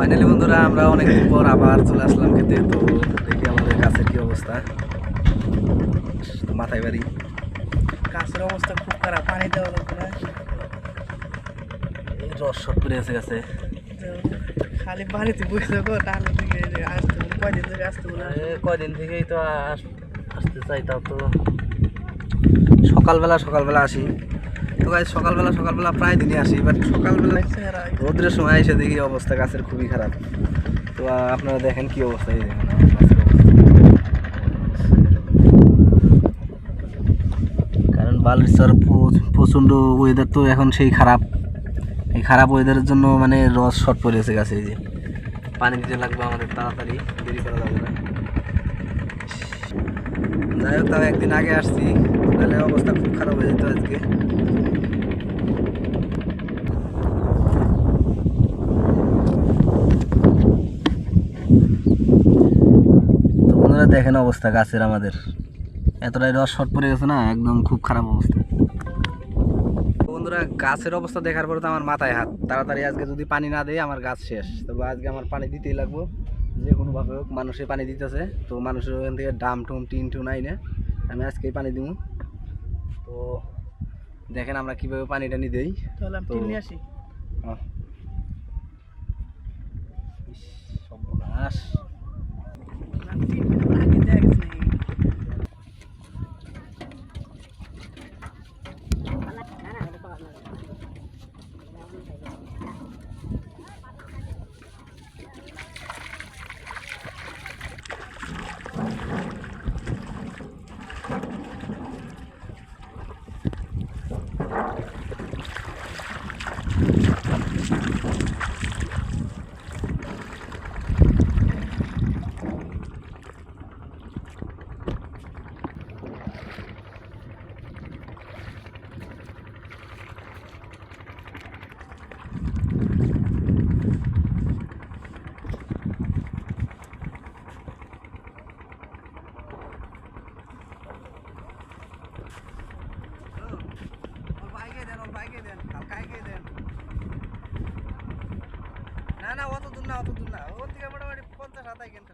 Finally বন্ধুরা আমরা অনেকদিন পর আবার চলে আসলাম খেতে। তো দেখি আমাদের গাছের কি অবস্থা। মাথায় বাড়ি। গাছের অবস্থা খুব খারাপ পানি দেওয়া লাগবে না। রস শট করে আছে গাছে খালি বাড়িতে বসে থাকো টানের দিকে আসতে কয়দিন ধরে আসতে কয়দিন থেকেই তো আসতে চাই তাও তো। সকালবেলা সকালবেলা আসি। তো গাছ সকালবেলা সকালবেলা প্রায় দিনই আসি বাট সকালবেলা রোদ্রের সময় এসে দেখি অবস্থা গাছের খুবই খারাপ। তো আপনারা দেখেন কি অবস্থা, এই দেখেন কারণ বালির প্রচণ্ড ওয়েদার তো এখন সেই খারাপ। এই খারাপ ওয়েদারের জন্য মানে রস শর্ট পড়েছে গাছে, এই যে। পানি দিতে লাগবে আমাদের, তাড়াতাড়ি, দেরি করা যাবে না। যাই হোক, তাও একদিন আগে আসছি, তাহলে অবস্থা খুব খারাপ হয়ে যেত আজকে তো বন্ধুরা দেখেন অবস্থা গাছের আমাদের। এতটাই রস শর্ট পড়ে গেছে না একদম খুব খারাপ অবস্থা। বন্ধুরা গাছের অবস্থা দেখার পরে তো আমার মাথায় হাত। তাড়াতাড়ি আজকে যদি পানি না দেয় আমার গাছ শেষ। তবে আজকে আমার পানি দিতেই লাগবো। যে কোনোভাবে হোক মানুষে পানি দিতেছে। তো মানুষের ওখান থেকে ডাম টুম টিন টুন আইনে আমি আজকেই পানি দিব তো দেখেন আমরা কীভাবে পানি টানি দেই। তাহলে তো- নিয়ে আসি। সর্বনাশ। না, টিন না না অত দূর না অত দূর না। ওর থেকে মোটামুটি পঞ্চাশ আদায় কেন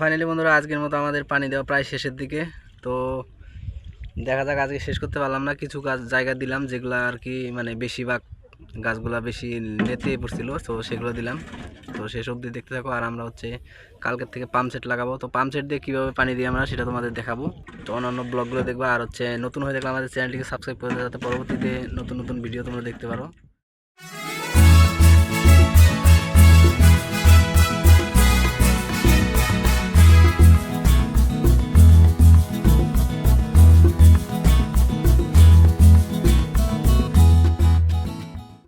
ফাইনালি বন্ধুরা, আজকের মতো আমাদের পানি দেওয়া প্রায় শেষের দিকে। তো দেখা যাক আজকে শেষ করতে পারলাম না। কিছু গাছ জায়গা দিলাম যেগুলো আর কি মানে বেশিরভাগ গাছগুলা বেশি নেতে পড়ছিল, তো সেগুলো দিলাম। তো শেষ অবধি দেখতে থাকো, আর আমরা হচ্ছে কালকের থেকে পাম্প সেট লাগাবো। তো পাম্প সেট দিয়ে কীভাবে পানি দিই আমরা সেটা তোমাদের দেখাবো। তো অন্যান্য ব্লগগুলো দেখব, আর হচ্ছে নতুন হয়ে দেখলে আমাদের চ্যানেলটিকে সাবস্ক্রাইব করে যাতে পরবর্তীতে নতুন নতুন ভিডিও তোমরা দেখতে পারো।